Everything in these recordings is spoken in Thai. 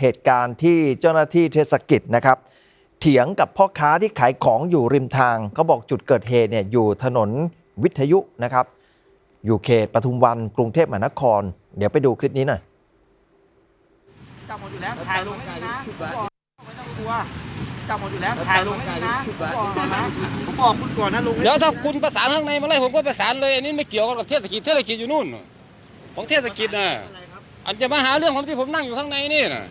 เหตุการณ์ที่เจ้าหน้าที่เทศกิจนะครับ เถียงกับพ่อค้าที่ขายของอยู่ริมทางเขาบอกจุดเกิดเหตุเนี่ยอยู่ถนนวิทยุนะครับอยู่เขตปทุมวันกรุงเทพมหานคร เดี๋ยวไปดูคลิปนี้หน่อยจับหมดอยู่แล้วถ่ายลงให้นะผมบอกไม่ต้องกลัวจับหมดอยู่แล้วถ่ายลงให้นะผมบอกก่อนนะผมบอกคุณก่อนนะลุงเดี๋ยวถ้าคุณประสานข้างในมาเลยผมก็ประสานเลยอันนี้ไม่เกี่ยวกับเทศกิจเทศกิจอยู่นู่น ของเทศกิจนะอันจะมาหาเรื่องผมที่ผมนั่งอยู่ข้างในนี่นะ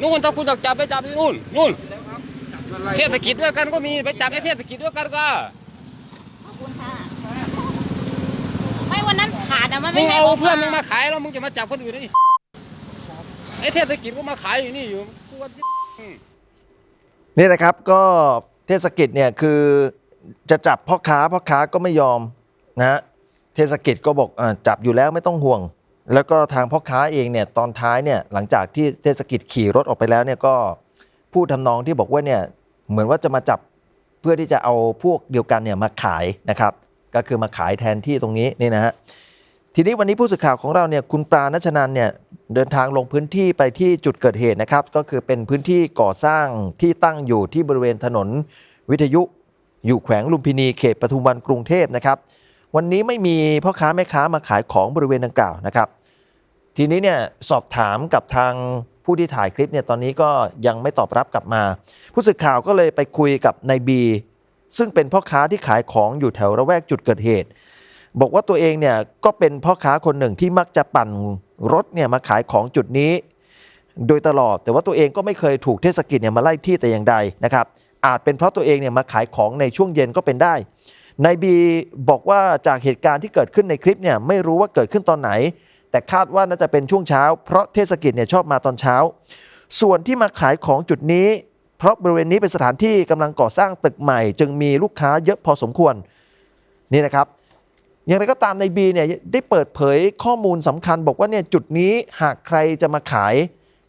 นู่นถ้าคุณอยากจับไปจับที่นู่นนู่นเทศกิจด้วยกันก็มีไปจับในเทศกิจด้วยกันก็ขอบคุณค่ะไม่วันนั้นขาดอะมันมึไม่งได้เอากเพื่อนมึงมาขายแล้วมึงจะมาจับคนอื่นนี่ไอ้เทศกิจก็มาขายอยู่นี่อยู่กูว่านี่นะครับก็เทศกิจเนี่ยคือจะจับพ่อค้าพ่อค้าก็ไม่ยอมนะฮะเทศกิจก็บอกอาจับอยู่แล้วไม่ต้องห่วง แล้วก็ทางพ่อค้าเองเนี่ยตอนท้ายเนี่ยหลังจากที่เทศกิจขี่รถออกไปแล้วเนี่ยก็พูดทำนองที่บอกว่าเนี่ยเหมือนว่าจะมาจับเพื่อที่จะเอาพวกเดียวกันเนี่ยมาขายนะครับ ก็คือมาขายแทนที่ตรงนี้นี่นะฮะทีนี้วันนี้ผู้สื่อข่าวของเราเนี่ยคุณปราณชนันเนี่ยเดินทางลงพื้นที่ไปที่จุดเกิดเหตุนะครับ ก็คือเป็นพื้นที่ก่อสร้างที่ตั้งอยู่ที่บริเวณถนนวิทยุ อยู่แขวงลุมพินีเขตปทุมวันกรุงเทพนะครับ วันนี้ไม่มีพ่อค้าแม่ค้ามาขายของบริเวณดังกล่าวนะครับ ทีนี้เนี่ยสอบถามกับทางผู้ที่ถ่ายคลิปเนี่ยตอนนี้ก็ยังไม่ตอบรับกลับมา ผู้สื่อข่าวก็เลยไปคุยกับนายบี ซึ่งเป็นพ่อค้าที่ขายของอยู่แถวระแวกจุดเกิดเหตุ บอกว่าตัวเองเนี่ยก็เป็นพ่อค้าคนหนึ่งที่มักจะปั่นรถเนี่ยมาขายของจุดนี้ โดยตลอดแต่ว่าตัวเองก็ไม่เคยถูกเทศกิจเนี่ยมาไล่ที่แต่อย่างใดนะครับอาจเป็นเพราะตัวเองเนี่ยมาขายของในช่วงเย็นก็เป็นได้ นายบีบอกว่าจากเหตุการณ์ที่เกิดขึ้นในคลิปเนี่ยไม่รู้ว่าเกิดขึ้นตอนไหน แต่คาดว่าน่าจะเป็นช่วงเช้า เพราะเทศกิจเนี่ยชอบมาตอนเช้า ส่วนที่มาขายของจุดนี้ เพราะบริเวณนี้เป็นสถานที่กำลังก่อสร้างตึกใหม่ จึงมีลูกค้าเยอะพอสมควรนี่นะครับอย่างไรก็ตามในบีเนี่ยได้เปิดเผยข้อมูลสำคัญ บอกว่าเนี่ยจุดนี้หากใครจะมาขาย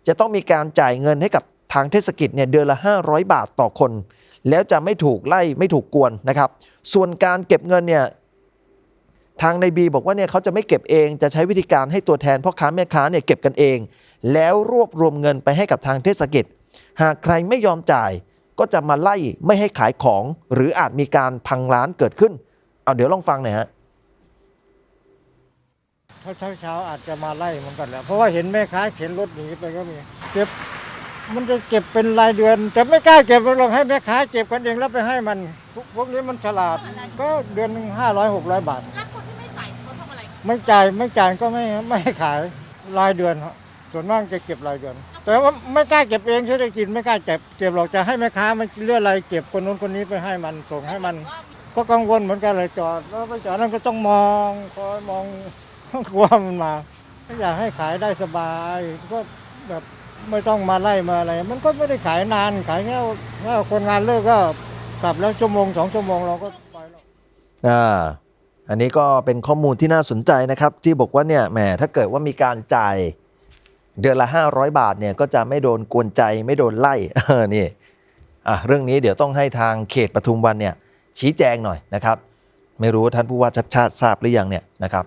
จะต้องมีการจ่ายเงินให้กับทางเทศกิจเนี่ยเดือนละ 500 บาทต่อคน แล้วจะไม่ถูกไล่ไม่ถูกกวนนะครับ ส่วนการเก็บเงินเนี่ยทางในบีบอกว่าเนี่ยเขาจะไม่เก็บเองจะใช้วิธีการให้ตัวแทนพ่อค้าแม่ค้าเนี่ยเก็บกันเอง แล้วรวบรวมเงินไปให้กับทางเทศกิจ หากใครไม่ยอมจ่ายก็จะมาไล่ไม่ให้ขายของ หรืออาจมีการพังร้านเกิดขึ้น เอาเดี๋ยวลองฟังหน่อยฮะเช้าเช้าๆอาจจะมาไล่เหมือนกันแล้วเพราะว่าเห็นแม่ค้าเข็นรถหนีไปก็มีเก็บ มันจะเก็บเป็นรายเดือน แต่ไม่กล้าเก็บหรอกให้แม่ค้าเก็บกันเองแล้วไปให้มันพวกพวกนี้มันฉลาด ก็เดือนหนึ่งห้าร้อยหกร้อยบาท แล้วคนที่ไม่จ่ายเขาทำอะไรไม่จ่ายไม่จ่ายก็ไม่ไม่ให้ขายรายเดือนครับส่วนมากจะเก็บรายเดือน แต่ว่าไม่กล้าเก็บเองเศรษฐกิจไม่กล้าเก็บเก็บหรอกจะให้แม่ค้ามันเลื่อนอะไรเก็บคนนู้นคนนี้ไปให้มันส่งให้มัน ก็กังวลเหมือนกันเลยจอดแล้วไปจอดนั่นก็ต้องมองคอยมองกลัวมันมาก็อยากให้ขายได้สบาย ก็แบบ ไม่ต้องมาไล่มาอะไร มันก็ไม่ได้ขายนานขายแค่ถ้าคนงานเลิกก็กลับแล้วชั่วโมงสองชั่วโมงเราก็ไปแล้วอ่าอันนี้ก็เป็นข้อมูลที่น่าสนใจนะครับ ที่บอกว่าเนี่ยแหมถ้าเกิดว่ามีการจ่ายเดือนละ 500 บาทเนี่ยก็จะไม่โดนกวนใจไม่โดนไล่เออนี่อะเรื่องนี้เดี๋ยวต้องให้ทางเขตปทุมวันเนี่ยชี้แจงหน่อยนะครับ ไม่รู้ว่าท่านผู้ว่าชัดชาติทราบหรือยังเนี่ยนะครับ